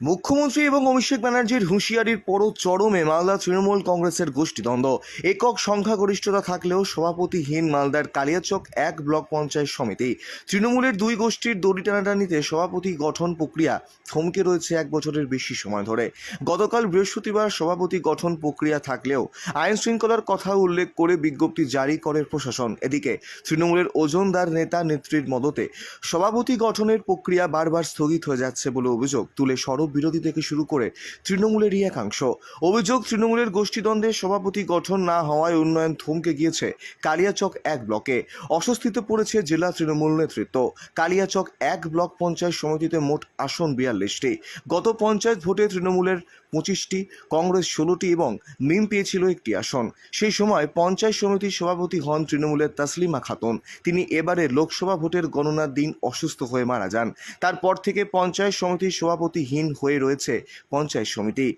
মুখ্যমন্ত্রী এবং অভিষেক ব্যানার্জির হুঁশিয়ারির পরও চরমে মালদা তৃণমূল কংগ্রেসের গোষ্ঠীদ্বন্দ্ব। একক সংখ্যাগরিষ্ঠতা থাকলেও সভাপতিহীন মালদার কালিয়াচক এক ব্লক পঞ্চায়েত সমিতি। তৃণমূলের দুই গোষ্ঠীর দড়ি টানাটানিতে সভাপতি গঠন প্রক্রিয়া থমকে রয়েছে এক বছরের বেশি সময় ধরে। গতকাল বৃহস্পতিবার সভাপতি গঠন প্রক্রিয়া থাকলেও আইন শৃঙ্খলার কথা উল্লেখ করে বিজ্ঞপ্তি জারি করে প্রশাসন। এদিকে তৃণমূলের ওজনদার নেতা নেত্রীর মদতে সভাপতি গঠনের প্রক্রিয়া বারবার স্থগিত হয়ে যাচ্ছে বলে অভিযোগ তুলে সরব বিরোধী থেকে শুরু করে তৃণমূলেরই একাংশ। অভিযোগ, তৃণমূলের গোষ্ঠীদ্বন্দ্বের সভাপতি গঠন না হওয়ায় উন্নয়ন থমকে গিয়েছে কালিয়াচক এক ব্লকে। অস্বস্তিতে পড়েছে জেলা তৃণমূল নেতৃত্ব। কালিয়াচক এক ব্লক পঞ্চায়েত সমিতিতে মোট আসন বিয়াল্লিশটি। গত পঞ্চায়েত ভোটে তৃণমূলের পঁচিশটি, কংগ্রেস ষোলোটি এবং মিম পেয়েছিল একটি আসন। সেই সময় পঞ্চায়েত সমিতির সভাপতি হন তৃণমূলের তাসলিমা খাতুন। তিনি এবারে লোকসভা ভোটের গণনার দিন অসুস্থ হয়ে মারা যান। তারপর থেকে পঞ্চায়েত সমিতির সভাপতিহীন হয়ে রয়েছে পঞ্চায়েত সমিতি।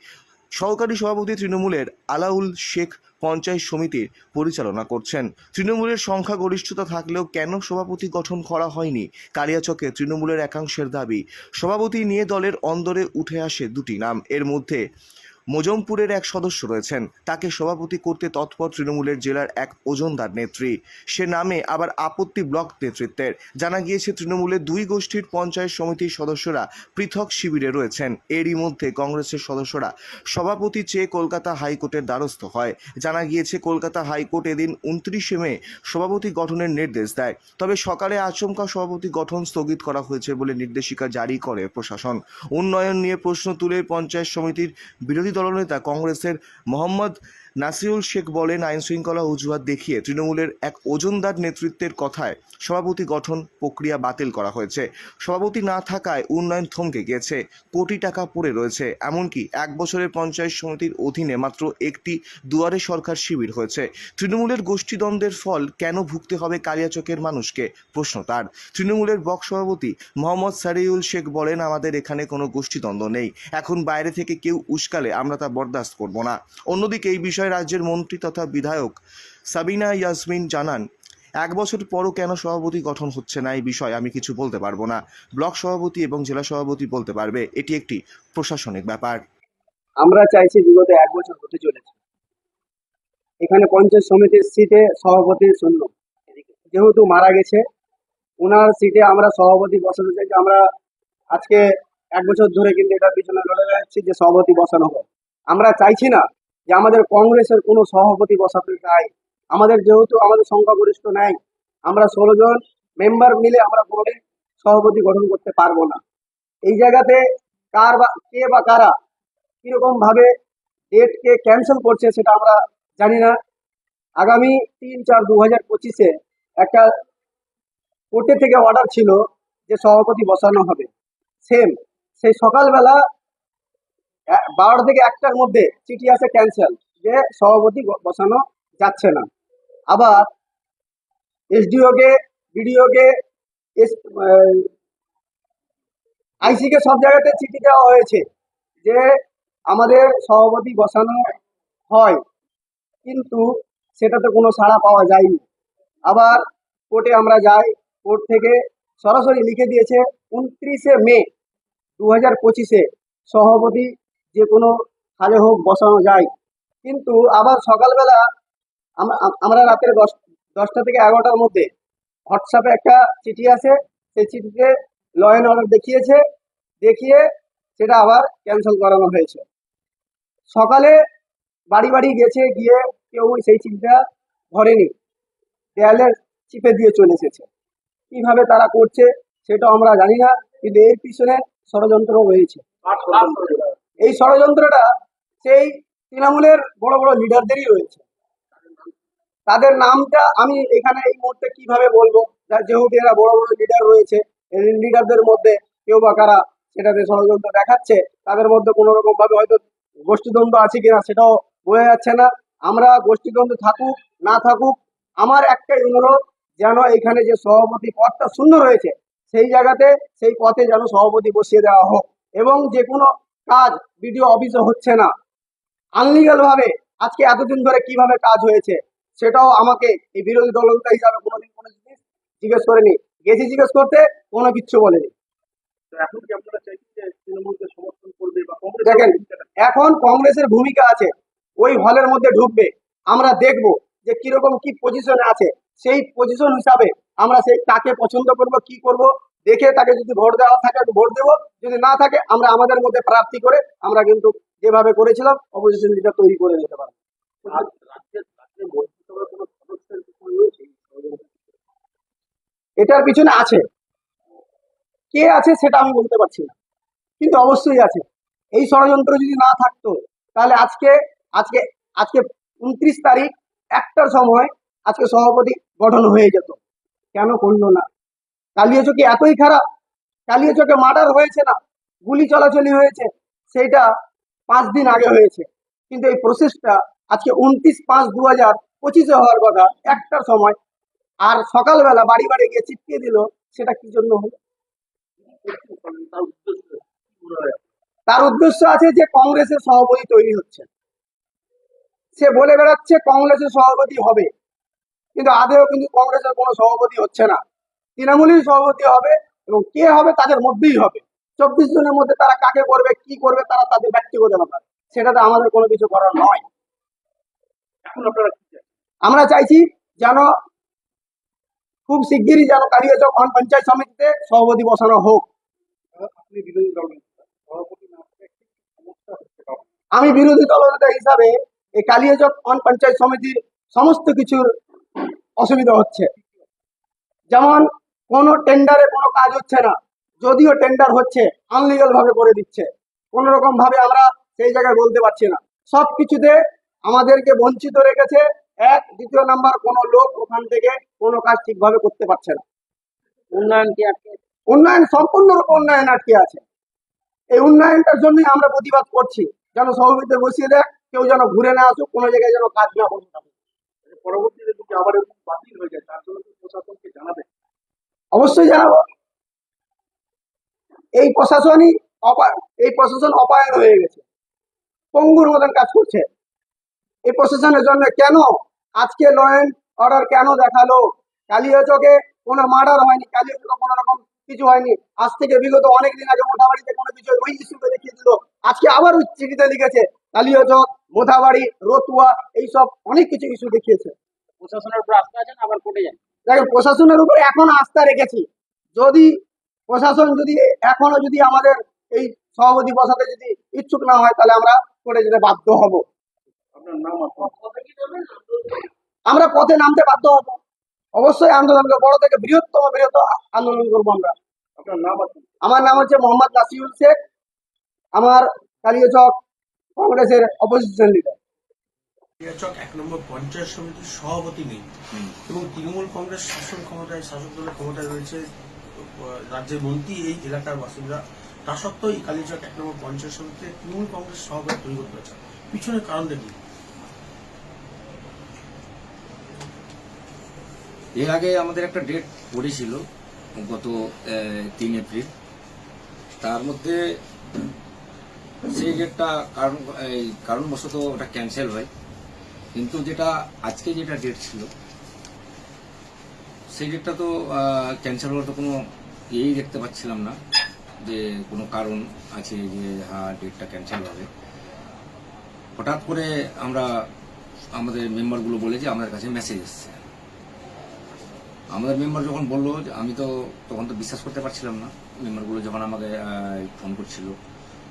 সহকারী সভাপতি তৃণমূলের আলাউল শেখ পঞ্চায়েত সমিতির পরিচালনা করছেন। তৃণমূলের সংখ্যাগরিষ্ঠতা থাকলেও কেন সভাপতি গঠন করা হয়নি? কালিয়াচকে তৃণমূলের একাংশের দাবি, সভাপতি নিয়ে দলের অন্দরে উঠে আসে দুটি নাম। এর মধ্যে মোজমপুরের এক সদস্য রয়েছেন। তাকে সভাপতি করতে তৎপর তৃণমূলের জেলার এক ওজনদার নেত্রী। সে নামে আবার আপত্তি ব্লক নেতৃত্বের। জানা গিয়েছে তৃণমূলের দুই গোষ্ঠীর পঞ্চায়েত সমিতির সদস্যরা পৃথক শিবিরে রয়েছেন। এরই মধ্যে কংগ্রেসের সদস্যরা সভাপতি চেয়ে কলকাতা হাইকোর্টের দ্বারস্থ হয়। জানা গিয়েছে, কলকাতা হাইকোর্ট এদিন উনত্রিশে মে সভাপতি গঠনের নির্দেশ দেয়। তবে সকালে আচমকা সভাপতি গঠন স্থগিত করা হয়েছে বলে নির্দেশিকা জারি করে প্রশাসন। উন্নয়ন নিয়ে প্রশ্ন তুলে পঞ্চায়েত সমিতির বিরোধী দলনেতা কংগ্রেসের মোহাম্মদ নাসিরুল শেখ বলেন আইন শৃঙ্খলা অজুহাত দেখিয়ে তৃণমূলের এক ওজনদার নেতৃত্বের কথায় সভাপতি গঠন প্রক্রিয়া বাতিল করা হয়েছে। সভাপতি না থাকায় উন্নয়ন থমকে গিয়েছে, কোটি টাকা পড়ে রয়েছে। এমনকি এক বছরের পঞ্চায়েত সমিতির অধীনে মাত্র একটি দুয়ারে সরকার শিবির হয়েছে। তৃণমূলের গোষ্ঠীদ্বন্দ্বের ফল কেন ভুগতে হবে কালিয়াচকের মানুষকে? প্রশ্ন তার। তৃণমূলের ব্লক সভাপতি মোহাম্মদ সারিউল শেখ বলেন, আমাদের এখানে কোনো গোষ্ঠীদ্বন্দ্ব নেই। এখন বাইরে থেকে কেউ উস্কালে আমরা তা বরদাস্ত করব না। অন্যদিকে এই বিষয়ে রাজ্যের মন্ত্রী তথা বিধায়ক সাবিনা ইয়াসমিন জানান, এক বছর পরও কেন সভাপতি গঠন হচ্ছে না এই বিষয়ে আমি কিছু বলতে পারব না। ব্লক সভাপতি এবং জেলা সভাপতি বলতে পারবে, এটি একটি প্রশাসনিক ব্যাপার। আমরা চাইছি বিগত এক বছর হতে চলেছে। এখানে পঞ্চায়েত সমিতির সিটে সভাপতি শূন্য। যেহেতু মারা গেছে ওনার সিটে আমরা সভাপতি বসাতে চাইছি আমরা আজকে এক বছর ধরে কিন্তু এটার পিছনে লড়ে যাচ্ছি যে সভাপতি বসানো হোক। আমরা চাইছি না যে আমাদের কংগ্রেসের কোনো সভাপতি বসাতে চাই। আমাদের যেহেতু আমাদের সংখ্যাগরিষ্ঠ নাই, আমরা ষোলো জন মেম্বার মিলে আমরা কোনোদিন সভাপতি গঠন করতে পারব না। এই জায়গাতে কার বা কে বা কারা কীরকম ভাবে ডেটকে ক্যান্সেল করছে সেটা আমরা জানি না। আগামী তিন চার দু হাজার পঁচিশে একটা কোর্টে থেকে অর্ডার ছিল যে সভাপতি বসানো হবে। সেম সেই সকালবেলা বারোটা থেকে একটার মধ্যে চিঠি আসে ক্যান্সেল যে সভাপতি বসানো যাচ্ছে না। আবার এসডিওকে, বিডিওকে আইসিকে সব জায়গাতে চিঠি দেওয়া হয়েছে যে আমাদের সভাপতি বসানো হয়, কিন্তু সেটাতে কোনো সাড়া পাওয়া যায়নি। আবার কোর্টে আমরা যাই, কোর্ট থেকে সরাসরি লিখে দিয়েছে, উনত্রিশে মে দু হাজার পঁচিশে সভাপতি যে কোনো হালে হোক, বসানো যায়। কিন্তু আবার সকালবেলা আম- আম- আমরা রাতের দশ, দশটা থেকে এগারোটার মধ্যে হোয়াটসঅ্যাপে একটা চিঠি আছে সেই চিঠিতে ল অ্যান্ড অর্ডার দেখিয়েছে। দেখিয়ে সেটা আবার ক্যান্সেল করানো হয়েছে। সকালে বাড়ি বাড়ি গেছে, গিয়ে কেউ সেই চিঠিটা ধরেনি। দেয়ালে চিপে দিয়ে চলে এসেছে। কীভাবে তারা করছে সেটা আমরা জানি না, কিন্তু এর পিছনে ষড়যন্ত্র রয়েছে। এই ষড়যন্ত্রটা সেই তৃণমূলের বড় বড় লিডারদেরই রয়েছে। তাদের নামটা আমি এখানে এই মুহূর্তে কীভাবে বলব? যেহেতু এরা বড় বড় লিডার রয়েছে লিডারদের মধ্যে কেউ বা কারা সেটাতে ষড়যন্ত্র দেখাচ্ছে, তাদের মধ্যে কোনো রকম ভাবে হয়তো গোষ্ঠীদ্বন্দ্ব আছে কিনা সেটাও বোঝা যাচ্ছে না। আমরা গোষ্ঠীদ্বন্দ্ব থাকুক, না থাকুক, আমার একটাই অনুরোধ, যেন এখানে যে সভাপতি পদটা শূন্য রয়েছে, সেই জায়গাতে সেই পথে যেন সভাপতি বসিয়ে দেওয়া হোক এবং যে কোনো কাজ বিডিও অফিসে হচ্ছে না। আনলিগাল ভাবে আজকে এতদিন ধরে কীভাবে কাজ হয়েছে সেটাও আমাকে এই বিরোধী দলনেতা হিসাবে কোনোদিন কোনো জিনিস জিজ্ঞেস করেনি। গেছি জিজ্ঞেস করতে কোনো কিচ্ছু বলেনি। দেখেন এখন কংগ্রেসের ভূমিকা আছে ওই হলের মধ্যে ঢুকবে। আমরা দেখব যে কীরকম কি পজিশনে আছে। সেই পজিশন হিসাবে আমরা সেই কাকে পছন্দ করব কি করব দেখে তাকে যদি ভোট দেওয়া থাকে ভোট দেবো। যদি না থাকে আমরা আমাদের মধ্যে প্রার্থী করে আমরা কিন্তু যেভাবে করেছিলাম অপোজিশন লিডার তৈরি করে নিতে পারব। এটার পিছনে আছে। কে আছে সেটা আমি বলতে পারছি না। কিন্তু অবশ্যই আছে। এই ষড়যন্ত্র যদি না থাকতো তাহলে আজকে আজকে আজকে উনত্রিশ তারিখ একটার সময় আজকে সভাপতি গঠন হয়ে যেত। কেন করল না? কালিয়াচকে এতই খারাপ কালিয়াচকে মার্ডার হয়েছে না, গুলি চলাচলি হয়েছে, সেইটা পাঁচ দিন আগে হয়েছে। কিন্তু এই প্রসেসটা আজকে উনত্রিশ পাঁচ দু হাজার পঁচিশে হওয়ার কথা, একটার সময়। আর সকালবেলা বাড়ি বাড়ি গিয়ে চিপকিয়ে দিল, সেটা কি জন্য হলো? তার উদ্দেশ্য আছে যে কংগ্রেসের সভাপতি তৈরি হচ্ছে। সে বলে বেড়াচ্ছে, কংগ্রেসের সভাপতি হবে। কিন্তু আদেও কিন্তু কংগ্রেসের কোনো সভাপতি হচ্ছে না। তৃণমূলের সভাপতি হবে এবং কে হবে তাদের মধ্যেই হবে। চব্বিশ জনের মধ্যে তারা কাকে করবে কি করবে তারা তাদের ব্যক্তিগত ব্যাপার। সেটাতে আমাদের কোনো কিছু করার নয়? আমরা চাইছি যেন খুব শিগগিরই যেন কালিয়াচক অন পঞ্চায়েত সমিতিতে সভাপতি বসানো হোক। আমি বিরোধী দলনেতা হিসাবে এই কালিয়াচক অন পঞ্চায়েত সমিতির সমস্ত কিছুর অসুবিধা হচ্ছে। যেমন কোনো টেন্ডারে কোনো কাজ হচ্ছে না। যদিও টেন্ডার হচ্ছে আনলিগাল ভাবে করে দিচ্ছে। কোন রকম ভাবে আমরা সেই জায়গায় বলতে পারছি না। সব কিছুতে আমাদেরকে বঞ্চিত রেখেছে এক দ্বিতীয় নাম্বার কোনো লোক ওখান থেকে কোনো কাজ ঠিকভাবে করতে পারছে না। উন্নয়ন কি আটকে উন্নয়ন সম্পূর্ণরূপে উন্নয়ন আটকে আছে। এই উন্নয়নটার জন্যই আমরা প্রতিবাদ করছি। যেন সভাপতিতে বসিয়ে দেয় কেউ যেন ঘুরে না আসুক কোনো জায়গায় যেন কাজ না বসে থাকে। পরবর্তীতে যদি আবার বাতিল হয়ে যায় তার জন্য প্রশাসনকে জানাবে। অবশ্যই জানাব। এই প্রশাসনই এই প্রশাসন অপায়ন হয়ে গেছে। পঙ্গুর মতন কাজ করছে। এই প্রশাসনের জন্য কেন আজকে ল অর্ডার কেন দেখাল? কালিয়াচকে কোনো মার্ডার হয়নি কালিয়াচকে কোনো রকম কিছু হয়নি। আজ থেকে বিগত অনেক দিন আগে মোথাবাড়িতে কোনো কিছু ওই ইস্যুকে দেখিয়ে দিল। আজকে আবার ওই চিঠিতে লিখেছে কালিয়াচক মোথাবাড়ি, রতুয়া, এইসব অনেক কিছু ইস্যু দেখিয়েছে। প্রশাসনের উপর আস্থা আছেন আবার কোর্টে যান দেখেন প্রশাসনের উপরে এখন আস্থা রেখেছি। যদি প্রশাসন যদি এখনও যদি আমাদের এই সভাপতি বসাতে যদি ইচ্ছুক না হয় তাহলে আমরা করে যেতে বাধ্য হব। আপনার নাম আপনার আমরা পথে নামতে বাধ্য হব। অবশ্যই আন্দোলনকে বড় থেকে বৃহত্তম বৃহত্তম আন্দোলন করব আমরা। আপনার নাম আপনার আমার নাম হচ্ছে মোহাম্মদ নাসিউল শেখ। আমার কালিয়াচক কংগ্রেসের অপোজিশন লিডার চক এক নম্বর পঞ্চায়েত সমিতির সভাপতি নেই। এবং তৃণমূল কংগ্রেস শাসন ক্ষমতায় শাসক দলের ক্ষমতায় রয়েছে রাজ্যের মন্ত্রী এই এলাকার বাসিন্দা। তা সত্ত্বেও এই কালীচক এক নম্বর পঞ্চায়েত সমিতিতে তৃণমূল কংগ্রেস সভাপতি তৈরি করতে হয়েছে পিছনে কারণ দেখি এর আগে আমাদের একটা ডেট পড়েছিল গত তিন এপ্রিল। তার মধ্যে সেই ডেটটা কারণ কারণবশত ওটা ক্যান্সেল হয়। কিন্তু যেটা আজকে যেটা ডেট ছিল, সেই ডেটটা তো ক্যান্সেল হওয়ার তো কোনো ইয়েই দেখতে পাচ্ছিলাম না যে কোনো কারণ আছে যে হ্যাঁ ডেটটা ক্যান্সেল হবে। হঠাৎ করে আমরা, আমাদের মেম্বারগুলো বলে যে, আমাদের কাছে মেসেজ এসছে। আমাদের মেম্বার যখন বলল যে, আমি তো তখন তো বিশ্বাস করতে পারছিলাম না। মেম্বারগুলো যখন আমাকে ফোন করছিল,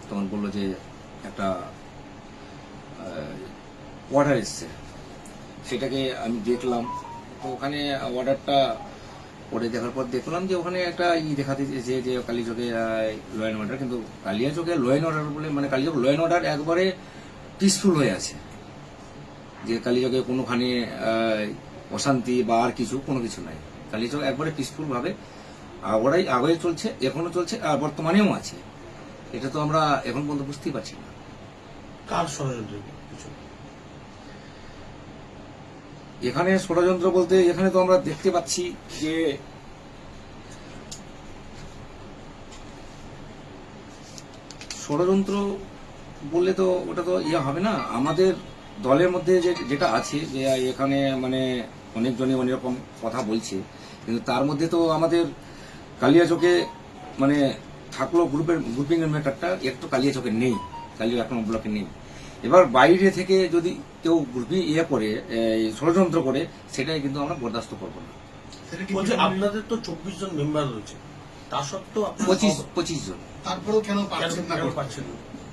তখন বলল যে, একটা অর্ডার এসছে সেটাকে আমি দেখলাম। তো ওখানে অর্ডারটা পরে দেখার পর দেখলাম যে ওখানে একটা ই দেখাতে যে যে কালীচকে ল অ্যান্ড অর্ডার কিন্তু কালিয়াচকে ল অ্যান্ড অর্ডার বলে মানে কালীচক ল অ্যান্ড অর্ডার একবারে পিসফুল হয়ে আছে। যে কালীচকে কোনোখানে অশান্তি বা আর কিছু, কোনো কিছু নাই। কালীচক একবারে পিসফুলভাবে আগড়াই আগে চলছে, এখনও চলছে, আর বর্তমানেও আছে। এটা তো আমরা এখন পর্যন্ত বুঝতেই পারছি না। কার ষড়যন্ত্র পিছনে এখানে ষড়যন্ত্র বলতে এখানে তো আমরা দেখতে পাচ্ছি যে ষড়যন্ত্র বললে তো ওটা তো ইয়ে হবে না। আমাদের দলের মধ্যে যে যেটা আছে যে এখানে মানে অনেকজনই অনেক রকম কথা বলছে। কিন্তু তার মধ্যে তো আমাদের কালিয়া কালিয়াচকে মানে থাকল গ্রুপের গ্রুপিং এর ম্যাটারটা একটু কালিয়াচকে নেই। কালিয়া নম্বর ব্লকে নেই। এবার বাইরে থেকে যদি কেউ গ্রুপি ইয়ে করে ষড়যন্ত্র করে সেটাই কিন্তু আমরা বরদাস্ত করব না। বলছে আপনাদের তো চব্বিশ জন মেম্বার রয়েছে। তা সত্ত্বেও পঁচিশ পঁচিশ জন। তারপরেও কেন পাচ্ছেন না? কেন পাচ্ছেন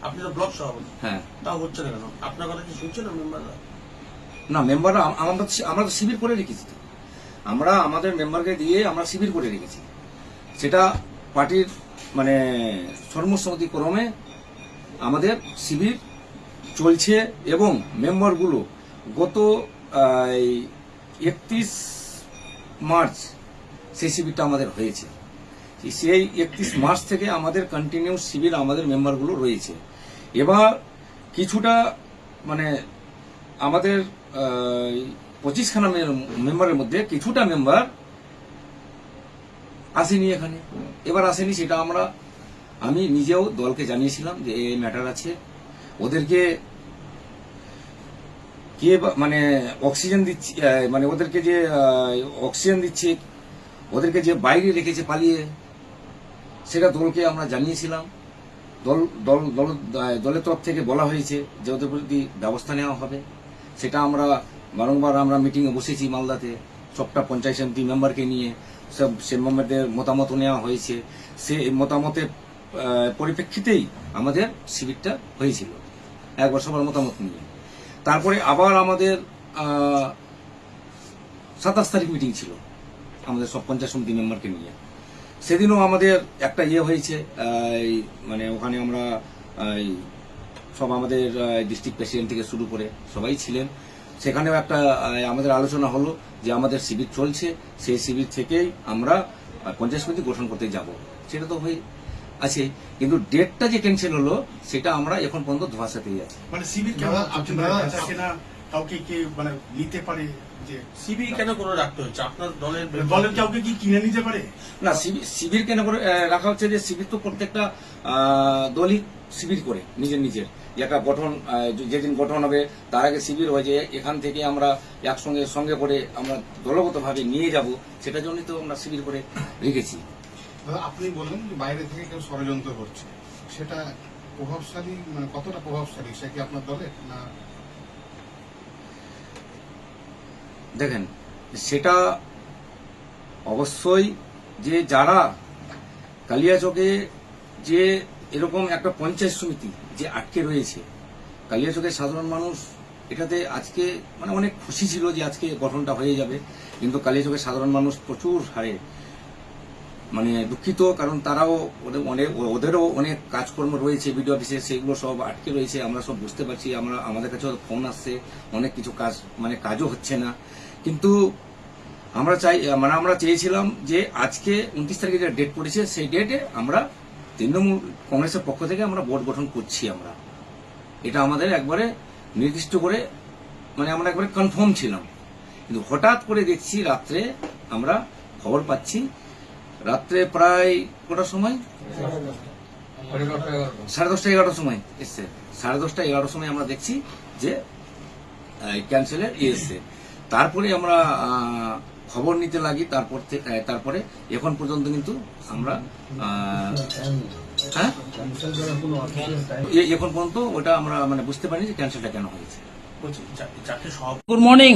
আপনি তো ব্লক সভাপতি। হ্যাঁ। তাও হচ্ছে না কেন? আপনার কথা কি শুনছে না মেম্বাররা না মেম্বাররা আমরা আমরা তো শিবির করে রেখেছি আমরা আমাদের মেম্বারকে দিয়ে আমরা শিবির করে রেখেছি। সেটা পার্টির মানে সর্বসম্মতি ক্রমে আমাদের শিবির চলছে এবং মেম্বারগুলো গত একত্রিশ মার্চ সেই শিবিরটা আমাদের হয়েছে। সেই একত্রিশ মার্চ থেকে আমাদের কন্টিনিউ শিবির আমাদের মেম্বারগুলো রয়েছে। এবার কিছুটা মানে আমাদের পঁচিশখানা মেম্বারের মধ্যে কিছুটা মেম্বার আসেনি এখানে। এবার আসেনি সেটা আমরা, আমি নিজেও দলকে জানিয়েছিলাম যে এই ম্যাটার আছে। ওদেরকে কে মানে অক্সিজেন দিচ্ছে মানে ওদেরকে যে অক্সিজেন দিচ্ছে, ওদেরকে যে বাইরে রেখেছে পালিয়ে, সেটা দলকে আমরা জানিয়েছিলাম। দল দল দল দলের তরফ থেকে বলা হয়েছে যে ওদের প্রতি ব্যবস্থা নেওয়া হবে। সেটা আমরা বারংবার আমরা মিটিংয়ে বসেছি মালদাতে। সবটা পঞ্চায়েত সমিতি মেম্বারকে নিয়ে সব সে মেম্বারদের মতামত নেওয়া হয়েছে। সে মতামতের পরিপ্রেক্ষিতেই আমাদের শিবিরটা হয়েছিল। একবার সবার মতামত নিয়ে। তারপরে আবার আমাদের সাতাশ তারিখ মিটিং ছিল, আমাদের সব পঞ্চাশ সমিতি মেম্বারকে নিয়ে। সেদিনও আমাদের একটা ইয়ে হয়েছে মানে ওখানে আমরা সব আমাদের ডিস্ট্রিক্ট প্রেসিডেন্ট থেকে শুরু করে সবাই ছিলেন। সেখানেও একটা আমাদের আলোচনা হলো যে আমাদের শিবির চলছে, সেই শিবির থেকেই আমরা পঞ্চায়েত সমিতি গঠন করতে যাব। সেটা তো হয়ে আছে কিন্তু ডেটটা যে টেনশন হলো সেটা আমরা এখন পর্যন্ত ধোয়াশাতেই আছি। মানে সিভিল কেন দাদা, আপনারা আপনারা- কাছে না কাউকে কে মানে নিতে পারে যে সিবি কেন করে রাখতে হচ্ছে? আপনার দলের দলের কাউকে কি কিনে নিতে পারে? না শিবির শিবির কেন করে রাখা হচ্ছে যে শিবির তো প্রত্যেকটা আহ, দলই শিবির করে নিজের নিজের। একটা গঠন আহ, যেদিন গঠন হবে তার আগে শিবির হয়ে যে এখান থেকে আমরা একসঙ্গে সঙ্গে করে আমরা দলগতভাবে নিয়ে যাব সেটার জন্যই তো আমরা শিবির করে রেখেছি। আপনি বললেন যে বাইরে থেকে কেউ ষড়যন্ত্র করছে। সেটা প্রভাবশালী মানে কতটা প্রভাবশালী? সে কি আপনার দলে না? দেখেন, সেটা অবশ্যই যে যারা কালিয়াচকে যে এরকম একটা পঞ্চায়েত সমিতি যে আটকে রয়েছে কালিয়াচকের সাধারণ মানুষ এটাতে আজকে মানে অনেক খুশি ছিল যে আজকে গঠনটা হয়ে যাবে। কিন্তু কালিয়াচকের সাধারণ মানুষ প্রচুর হারে মানে দুঃখিত, কারণ তারাও ওদের অনেক, ওদেরও অনেক কাজকর্ম রয়েছে, বিডিও অফিসে, সেগুলো সব আটকে রয়েছে, আমরা সব বুঝতে পারছি, আমরা, আমাদের কাছেও ফোন আসছে, অনেক কিছু কাজ মানে কাজও হচ্ছে না। কিন্তু আমরা চাই মানে আমরা চেয়েছিলাম যে আজকে উনত্রিশ তারিখে যে ডেট পড়েছে, সেই ডেটে আমরা তৃণমূল কংগ্রেসের পক্ষ থেকে আমরা বোর্ড গঠন করছি আমরা। এটা আমাদের একবারে নির্দিষ্ট করে মানে আমরা একবারে কনফার্ম ছিলাম। কিন্তু হঠাৎ করে দেখছি রাত্রে আমরা খবর পাচ্ছি রাত্রে প্রায় কটার সময়? সাড়ে দশটা এগারোটার সময়। এসছে। সাড়ে দশটা এগারোটার সময় আমরা দেখছি যে ক্যান্সেলের ইয়ে এসছে। তারপরে আমরা খবর নিতে লাগি তারপর থেকে তারপরে এখন পর্যন্ত কিন্তু আমরা হ্যাঁ? এখন পর্যন্ত ওটা আমরা মানে বুঝতে পারিনি যে ক্যান্সেলটা কেন হয়েছে। হ্যাঁ গুড মর্নিং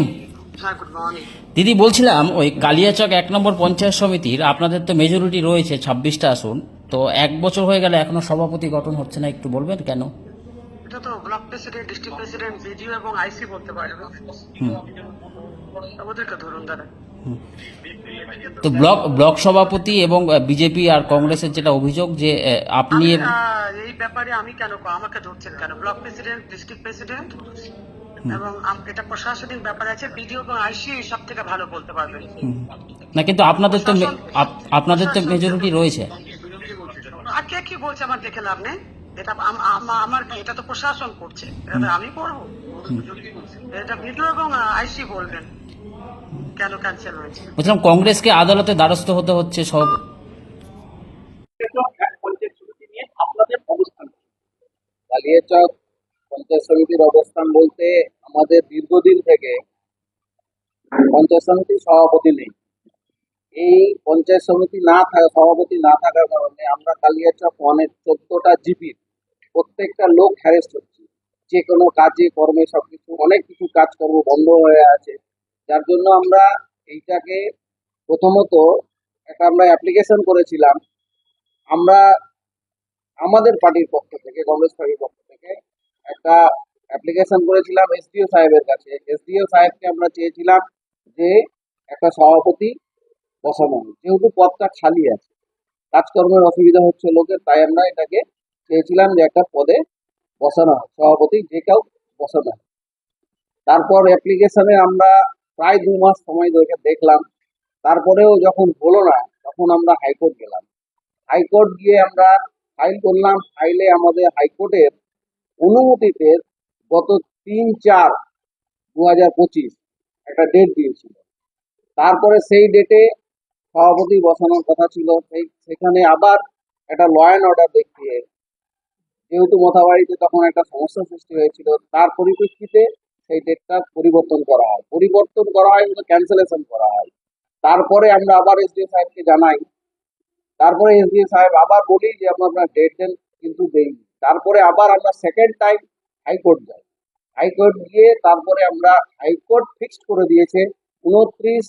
দিদি বলছিলাম ওই কালিয়াচক এক নম্বর পঞ্চায়েত সমিতির আপনাদের তো মেজরিটি রয়েছে ছাব্বিশটা আসন। তো এক বছর হয়ে গেলে এখনও সভাপতি গঠন হচ্ছে না একটু বলবেন কেন? এটা তো block president district president BDO এবং আইসি বলতে পারবে ওদেরকে ধরুন দাদা তো ব্লক ব্লক সভাপতি এবং বিজেপি আর কংগ্রেসের যেটা অভিযোগ যে আপনি এই ব্যাপারে আমি কেন আমাকে ধরছেন কেন? Block president district president? এবং এটা প্রশাসনিক ব্যাপার আছে বিডিও এবং আইসি সব থেকে ভালো বলতে পারবেন না কিন্তু আপনাদের তো আপনাদের তো মেজরিটি রয়েছে। আর কে কি বলছে আমার দেখে লাভ নেই? এটা আম- আম- আমার এটা তো প্রশাসন করছে। এটা আমি করব। এটা বিডিও এবং আইসি বলবেন কেন ক্যান্সেল হয়েছে? বলছিলাম কংগ্রেসকে আদালতে দ্বারস্থ হতে হচ্ছে সব কালিয়াচক পঞ্চায়েত সমিতির অবস্থান বলতে আমাদের দীর্ঘদিন থেকে পঞ্চায়েত সমিতির সভাপতি নেই। এই পঞ্চায়েত সমিতি না থাকা, সভাপতি না থাকার কারণে আমরা কালিয়াচক অনেক চোদ্দটা জিপির প্রত্যেকটা লোক হ্যারেস্ট হচ্ছে। যে কোনো কাজে, কর্মে সবকিছু, অনেক কিছু কাজকর্ম বন্ধ হয়ে আছে। যার জন্য আমরা এইটাকে প্রথমত একটা আমরা অ্যাপ্লিকেশন করেছিলাম। আমরা আমাদের পার্টির পক্ষ থেকে, কংগ্রেস পার্টির পক্ষ থেকে একটা অ্যাপ্লিকেশন করেছিলাম এসডিও সাহেবের কাছে। এসডিও সাহেবকে আমরা চেয়েছিলাম যে একটা সভাপতি বসানো যেহেতু পদটা খালি আছে, কাজকর্মের অসুবিধা হচ্ছে লোকের, তাই আমরা এটাকে চেয়েছিলাম যে একটা পদে বসানো হোক, সভাপতি যে কেউ বসানো হোক। তারপর অ্যাপ্লিকেশনে আমরা প্রায় দু মাস সময় ধরে দেখলাম। তারপরেও যখন হলো না, তখন আমরা হাইকোর্ট গেলাম। হাইকোর্ট গিয়ে আমরা ফাইল করলাম। ফাইলে আমাদের হাইকোর্টের অনুমতিতে গত তিন চার দু হাজার পঁচিশ একটা ডেট দিয়েছিল। তারপরে সেই ডেটে সভাপতি বসানোর কথা ছিল। সেই, সেখানে আবার একটা ল অ্যান্ড অর্ডার দেখিয়ে যেহেতু মথাবাড়িতে তখন একটা সমস্যা সৃষ্টি হয়েছিল, তার পরিপ্রেক্ষিতে সেই ডেটটা পরিবর্তন করা হয়। পরিবর্তন করা হয় কিন্তু ক্যান্সেলেশন করা হয়। তারপরে আমরা আবার এসডিও সাহেবকে জানাই। তারপরে এসডিও সাহেব আবার বলি যে, আপনার ডেট দেন কিন্তু দেইনি। তারপরে আবার আমরা সেকেন্ড টাইম হাইকোর্ট যাই হাইকোর্ট গিয়ে তারপরে আমরা হাইকোর্ট ফিক্সড করে দিয়েছে উনত্রিশ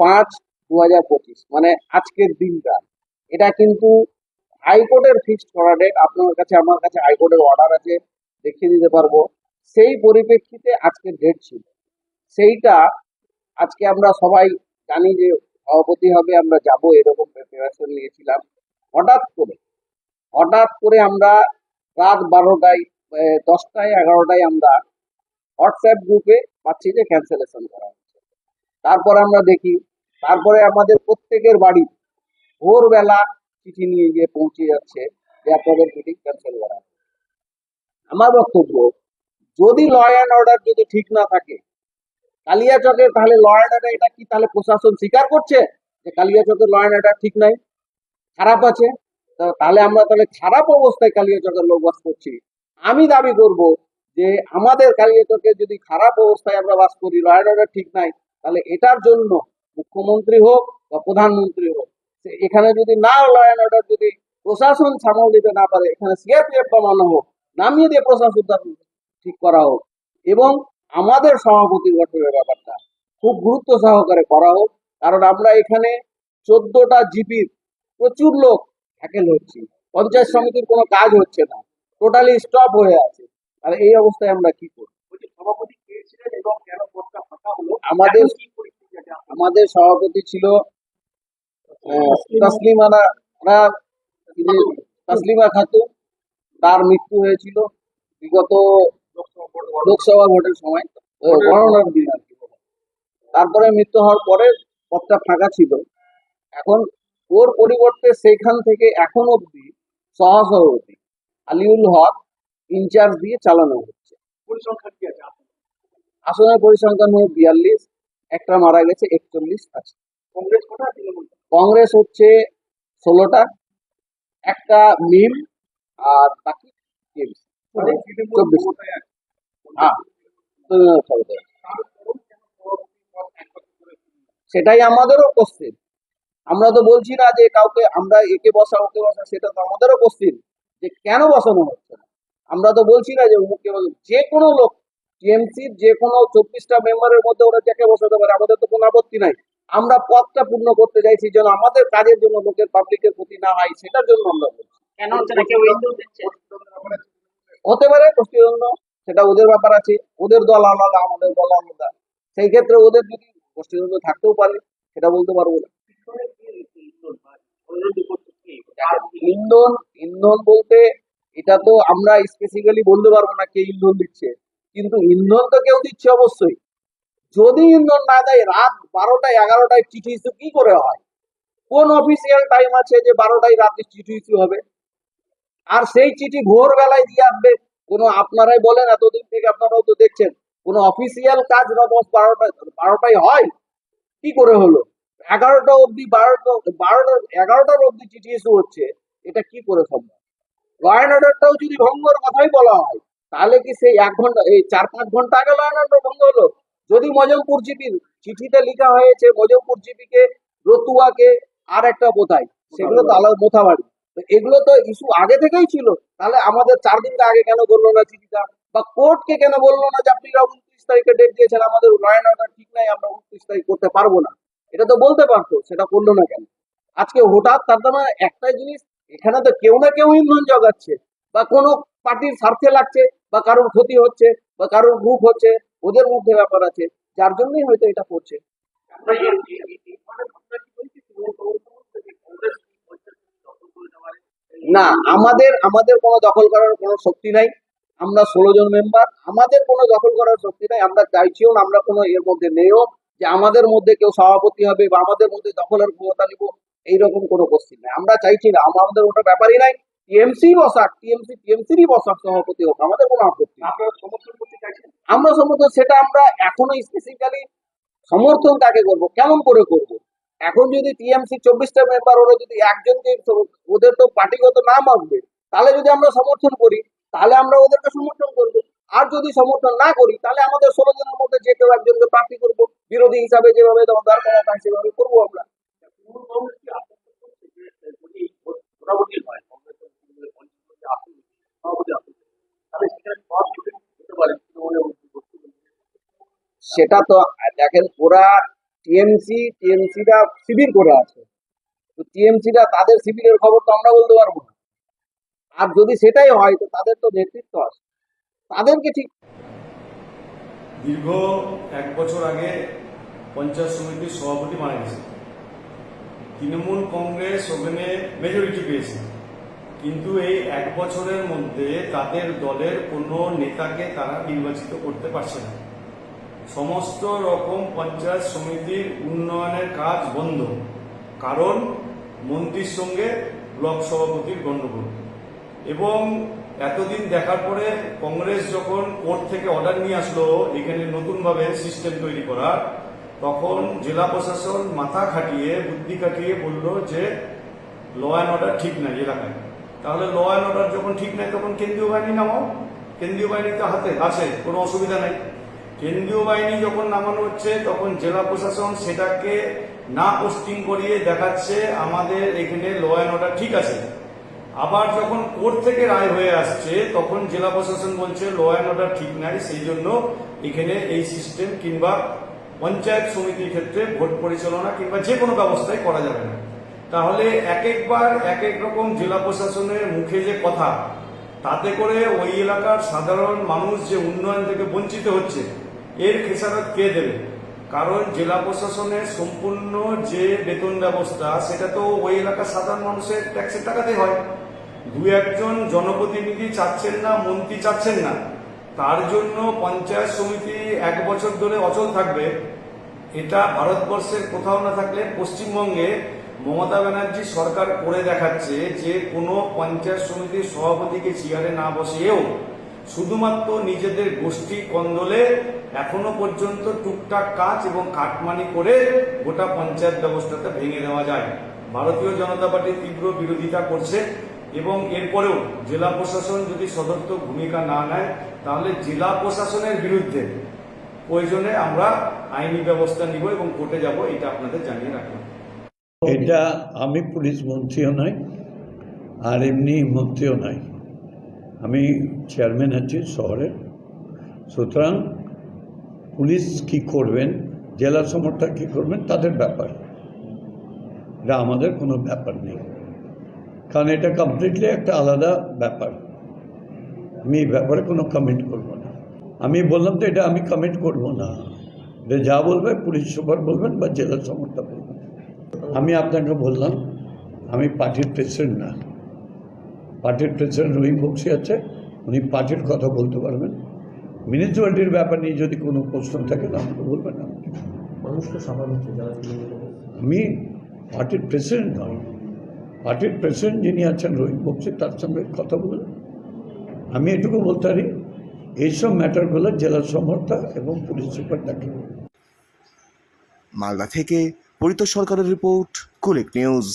পাঁচ দু হাজার পঁচিশ মানে আজকের দিনটা। এটা কিন্তু হাইকোর্টের ফিক্সড করা ডেট আপনার কাছে, আমার কাছে হাইকোর্টের অর্ডার আছে, দেখিয়ে দিতে পারব। সেই পরিপ্রেক্ষিতে আজকের ডেট ছিল। সেইটা আজকে আমরা সবাই জানি যে সভাপতি হবে, আমরা যাব, এরকম প্রিপারেশন নিয়েছিলাম। হঠাৎ করে হঠাৎ করে আমরা রাত বারোটায় দশটায়, এগারোটায় আমরা হোয়াটসঅ্যাপ গ্রুপে পাচ্ছি যে ক্যান্সেলেশন করা হচ্ছে। তারপরে আমরা দেখি, তারপরে আমাদের প্রত্যেকের বাড়ি ভোরবেলা চিঠি নিয়ে গিয়ে পৌঁছে যাচ্ছে যে আপনাদের মিটিং ক্যান্সেল করা আমার বক্তব্য, যদি ল অ্যান্ড অর্ডার যদি ঠিক না থাকে কালিয়াচকের তাহলে ল অ্যান্ড অর্ডার এটা কি তাহলে প্রশাসন স্বীকার করছে যে কালিয়াচকের ল অ্যান্ড অর্ডার ঠিক নাই? খারাপ আছে? তাহলে আমরা তাহলে খারাপ অবস্থায় কালিয়াচকের লোক বাস করছি। আমি দাবি করব যে আমাদের কালিয়াচকে যদি খারাপ অবস্থায় আমরা বাস করি ল অর্ডার ঠিক নাই, তাহলে এটার জন্য মুখ্যমন্ত্রী হোক বা প্রধানমন্ত্রী হোক এখানে যদি না ল অ্যান্ড অর্ডার যদি প্রশাসন সামাল দিতে না পারে, এখানে সিআরপিএফ কমানো হোক, নামিয়ে দিয়ে প্রশাসন ঠিক করা হোক এবং আমাদের সভাপতি গঠনের ব্যাপারটা খুব গুরুত্ব সহকারে করা হোক, কারণ আমরা এখানে চোদ্দটা জিপির প্রচুর লোক হ্যাকেল হচ্ছি, পঞ্চায়েত সমিতির কোনো কাজ হচ্ছে না। টোটালি স্টপ হয়ে আছে। আর এই অবস্থায় আমরা কি করব? সভাপতি এবং কেন পদটা ফাঁকা হলো? আমাদের কি পরিস্থিতি আমাদের সভাপতি ছিল আহ, তাসলিমা। খাতুন। তার মৃত্যু হয়েছিল বিগত লোকসভা ভোটের সময় গণনার দিন আর কি। তারপরে মৃত্যু হওয়ার পরে পদটা ফাঁকা ছিল। এখন ওর পরিবর্তে সেইখান থেকে এখন অবধি সহসভাপতি। আলিউল হক ইনচার্জ দিয়ে চালানো হচ্ছে? আসনের পরিসংখ্যান হলো বিয়াল্লিশ একটা মারা গেছে একচল্লিশ আছে। কংগ্রেস হচ্ছে ষোলোটা একটা মিম আর বাকি চব্বিশ। হ্যাঁ সেটাই আমাদেরও কোশ্চেন আমরা তো বলছি না যে কাউকে আমরা একে বসা ওকে বসা সেটা তো আমাদেরও কোশ্চেন যে কেন বসানো হচ্ছে না? আমরা তো বলছি না যে অমুককে যে কোনো লোক টিএমসির যে কোনো চব্বিশটা মেম্বারের মধ্যে ওরা যাকে বসাতে পারে আমাদের তো কোনো আপত্তি নাই। আমরা পদটা পূর্ণ করতে চাইছি যেন আমাদের কাজের জন্য লোকের পাবলিকের ক্ষতি না হয় সেটার জন্য আমরা বলছি। কেন হচ্ছে না? কেউ হতে পারে গোষ্ঠীদ্বন্দ্ব সেটা ওদের ব্যাপার আছে। ওদের দল আলাদা আমাদের দল আলাদা। সেই ক্ষেত্রে ওদের যদি গোষ্ঠীদ্বন্দ্ব থাকতেও পারে সেটা বলতে পারব না। ইন্ধন ইন্ধন বলতে এটা তো আমরা স্পেসিফিক্যালি বলতে পারব না কে ইন্ধন দিচ্ছে। কিন্তু ইন্ধন তো কেউ দিচ্ছে অবশ্যই। যদি ইন্ধন না দেয়, রাত বারোটায়, এগারোটায় চিঠি ইস্যু কি করে হয়? কোন অফিসিয়াল টাইম আছে যে বারোটায় রাতে চিঠি ইস্যু হবে? আর সেই চিঠি ভোরবেলায় দিয়ে আসবে, কোনো আপনারাই বলেন, এতদিন থেকে আপনারাও তো দেখছেন, কোনো অফিসিয়াল কাজ না দশ বারোটা বারোটায় হয়? কি করে হলো? এগারোটা অবধি বারোটা বারোটা, এগারোটার অবধি চিঠি ইস্যু হচ্ছে, এটা কি করে সম্ভব? ল অর্ডারটাও যদি ভঙ্গর কথাই বলা হয়, তাহলে কি সেই এক ঘণ্টা, এই চার পাঁচ ঘণ্টা আগে ল অর্ডার ভঙ্গ হলো? যদি মজমপুর জিপির চিঠিতে লেখা হয়েছে মজমপুর জিপিকে রতুয়াকে আর একটা কোথায়, সেগুলো তো আলাদা মোথাবাড়ি। তো এগুলো তো ইস্যু আগে থেকেই ছিল, তাহলে আমাদের চার দিন আগে কেন বলল না চিঠিটা? বা কোর্টকে কেন বলল না যে আপনারা উনত্রিশ তারিখে ডেট দিয়েছেন, আমাদের নয় অর্ডার ঠিক নাই, আমরা উনত্রিশ তারিখ করতে পারব না? এটা তো বলতে পারতো, সেটা করল না কেন? আজকে হঠাৎ তার মানে একটাই জিনিস, এখানে তো কেউ না কেউ ইন্ধন জগাচ্ছে, বা কোনো পার্টির স্বার্থে লাগছে, বা কারোর ক্ষতি হচ্ছে, বা কারোর গ্রুপ হচ্ছে, ওদের মধ্যে ব্যাপার আছে, যার জন্যই হয়তো এটা করছে। না, আমাদের আমাদের কোনো দখল করার কোনো শক্তি নাই, আমরা ষোলো জন মেম্বার আমাদের কোনো দখল করার শক্তি নাই, আমরা চাইছিও না, আমরা কোনো এর মধ্যে নেও যে আমাদের মধ্যে কেউ সভাপতি হবে বা আমাদের মধ্যে দখলের ক্ষমতা নিব এইরকম কোনো কোশ্চিন নাই। আমরা চাইছি না আমাদের ওটা ব্যাপারই নাই। টিএমসি বসাক টিএমসি টিএমসিরই বসাক সভাপতি হোক আমাদের কোনো আপত্তি আমরা সমর্থন সেটা আমরা এখনও স্পেসিফিক্যালি সমর্থন কাকে করব কেমন করে করব? এখন যদি টিএমসি চব্বিশটা মেম্বার ওরা যদি একজনকে ওদের তো পার্টিগত নাম আসবে তাহলে যদি আমরা সমর্থন করি তাহলে আমরা ওদেরকে সমর্থন করব। আর যদি সমর্থন না করি, তাহলে আমাদের ষোলো জনের মধ্যে যে কেউ একজনকে প্রার্থী করব, বিরোধী হিসাবে যেভাবে দরকার ক্ষমতা সেভাবে করব আমরা। সেটা তো, দেখেন, ওরা টিএমসি টিএমসিটা শিবির করে আছে। তো টিএমসিটা তাদের শিবিরের খবর তো আমরা বলতে পারব না। আর যদি সেটাই হয়, তো তাদের তো নেতৃত্ব আছে। তাদেরকে ঠিক দীর্ঘ এক বছর আগে পঞ্চায়েত সমিতির সভাপতি মারা গেছে তৃণমূল কংগ্রেস ওখানে মেজরিটি পেয়েছে। কিন্তু এই এক বছরের মধ্যে তাদের দলের কোনো নেতাকে তারা নির্বাচিত করতে পারছে না। সমস্ত রকম পঞ্চায়েত সমিতির উন্নয়নের কাজ বন্ধ। কারণ মন্ত্রীর সঙ্গে ব্লক সভাপতির গণ্ডগোল। এবং এতদিন দেখার পরে কংগ্রেস যখন কোর্ট থেকে অর্ডার নিয়ে আসলো, এখানে নতুনভাবে সিস্টেম তৈরি করার, তখন জেলা প্রশাসন মাথা খাটিয়ে, বুদ্ধি খাটিয়ে বলল যে ল অ্যান্ড অর্ডার ঠিক নাই এলাকায়। তাহলে ল অ্যান্ড অর্ডার যখন ঠিক নাই, তখন কেন্দ্রীয় বাহিনী নামাও। কেন্দ্রীয় বাহিনী তো হাতে, আছে, কোনো অসুবিধা নাই। কেন্দ্রীয় বাহিনী যখন নামানো হচ্ছে, তখন জেলা প্রশাসন সেটাকে না পোস্টিং করিয়ে দেখাচ্ছে, আমাদের এখানে ল অ্যান্ড অর্ডার ঠিক আছে। আবার যখন কোর্ট থেকে রায় হয়ে আসছে, তখন জেলা প্রশাসন বলছে ল অ্যান্ড অর্ডার ঠিক নাই, সেই জন্য এখানে এই সিস্টেম কিংবা পঞ্চায়েত সমিতির ক্ষেত্রে ভোট পরিচালনা কিংবা যে কোনো ব্যবস্থাই করা যাবে না। তাহলে এক একবার এক এক রকম জেলা প্রশাসনের মুখে যে কথা, তাতে করে ওই এলাকার সাধারণ মানুষ যে উন্নয়ন থেকে বঞ্চিত হচ্ছে, এর খেসারত কে দেবে? কারণ জেলা প্রশাসনের সম্পূর্ণ যে বেতন ব্যবস্থা, সেটা তো ওই এলাকার সাধারণ মানুষের ট্যাক্সের টাকাতে হয়। দু একজন জনপ্রতিনিধি চাচ্ছেন না, মন্ত্রী চাচ্ছেন না। তার জন্য পঞ্চায়েত সমিতি এক বছর ধরে অচল থাকবে। এটা ভারতবর্ষের কোথাও না থাকলে পশ্চিমবঙ্গে মমতা ব্যানার্জি সরকার করে দেখাচ্ছে যে কোনো পঞ্চায়েত সমিতির সভাপতিকে চেয়ারে না বসিয়েও শুধুমাত্র নিজেদের গোষ্ঠী কন্দলে এখনও পর্যন্ত টুকটাক কাজ এবং কাটমানি করে গোটা পঞ্চায়েত ব্যবস্থাটা ভেঙে দেওয়া যায়। ভারতীয় জনতা পার্টি তীব্র বিরোধিতা করছে। এবং এরপরেও জেলা প্রশাসন যদি সদর্থ ভূমিকা না নেয়, তাহলে জেলা প্রশাসনের বিরুদ্ধে প্রয়োজনে আমরা আইনি ব্যবস্থা নিব এবং কোর্টে যাব, এটা আপনাদের জানিয়ে রাখলাম। এটা আমি পুলিশ মন্ত্রীও নয় আর এমনি মন্ত্রীও নয় আমি চেয়ারম্যান আছি শহরের। সুতরাং পুলিশ কি করবেন, জেলা সমর্থক কি করবেন, তাদের ব্যাপার। এটা আমাদের কোনো ব্যাপার নেই। কারণ এটা কমপ্লিটলি একটা আলাদা ব্যাপার। আমি এই ব্যাপারে কোনো কমেন্ট করব না। আমি বললাম তো এটা আমি কমেন্ট করব না। এটা যা বলবে পুলিশ সুপার বলবেন বা জেলা সমর্থক বলবেন। আমি আপনাকে বললাম আমি পার্টির প্রেসিডেন্ট না। পার্টির প্রেসিডেন্ট রহিম বক্সি আছে উনি পার্টির কথা বলতে পারবেন। মিউনিসিপ্যালিটির ব্যাপার নিয়ে যদি কোনো প্রশ্ন থাকে তো আমাকে বলবেন। আমাকে আমি পার্টির প্রেসিডেন্ট নয়। পার্টির প্রেসিডেন্ট যিনি আছেন, রোহিত বক্সি, তার সঙ্গে কথা বলুন। আমি এটুকু বলতে পারি, এইসব ম্যাটারগুলো জেলা সমর্থা এবং পুলিশ সুপার দেখে মালদা থেকে পরিত সরকারের রিপোর্ট, কুলিক নিউজ।